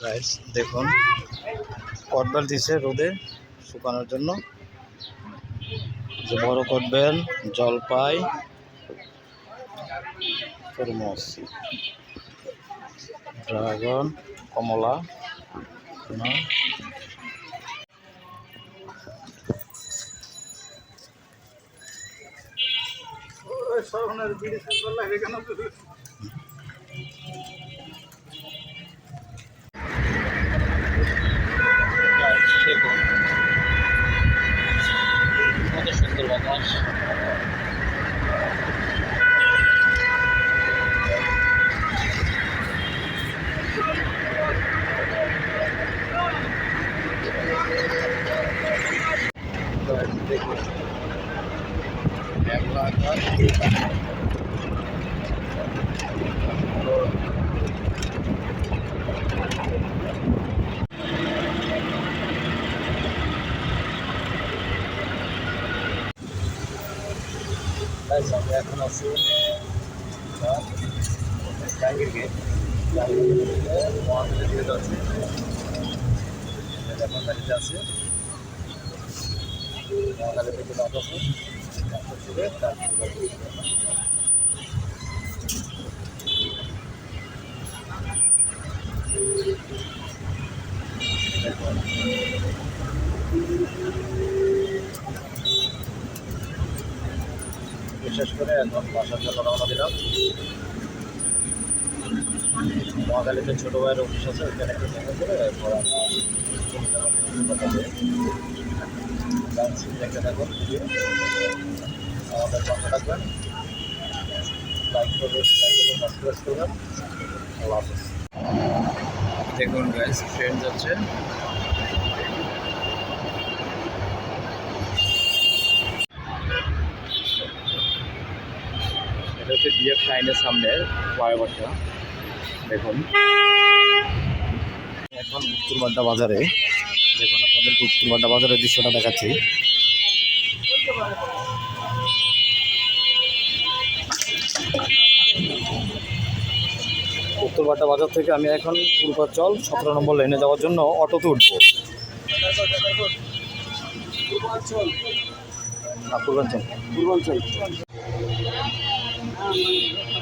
Guys দেখুন, কটবেল দিছে রোদে শুকানোর জন্য। যে বড় কটবেল, জলপাই, তরমুজ, ড্রাগন, কমলা না দেখুন else. Thank you. Ben sana yakın asıyorum. Sen gir gel. Yani muamele diye de atıyor. Telefon validası. Muameledeki datası. Yaklaşık ve takip Thank you. বিশেষ করে এখন বাসার জন্য রওনা দিলাম। মহাকালীতে ছোটো ভাইয়ের অফিস আছে, ওইখানে একটু দেখা করে এরপর আমাদের পাশে থাকবেন। দেখুন গাইস ট্রেন যাচ্ছে। এটা হচ্ছে ডিএফ শাইনের সামনে ফ্লাইওভারটা দেখুন। এখন উত্তরবাড্ডা বাজারে। দেখুন আপনাদেরকে উত্তরবাড্ডা বাজারের দৃশ্যটা দেখাচ্ছি। উত্তরবাড্ডা বাজার থেকে আমি এখন পূর্বাচল সতেরো নম্বর লাইনে যাওয়ার জন্য অটোতে উঠবো। পূর্বাঞ্চল পূর্বাঞ্চল que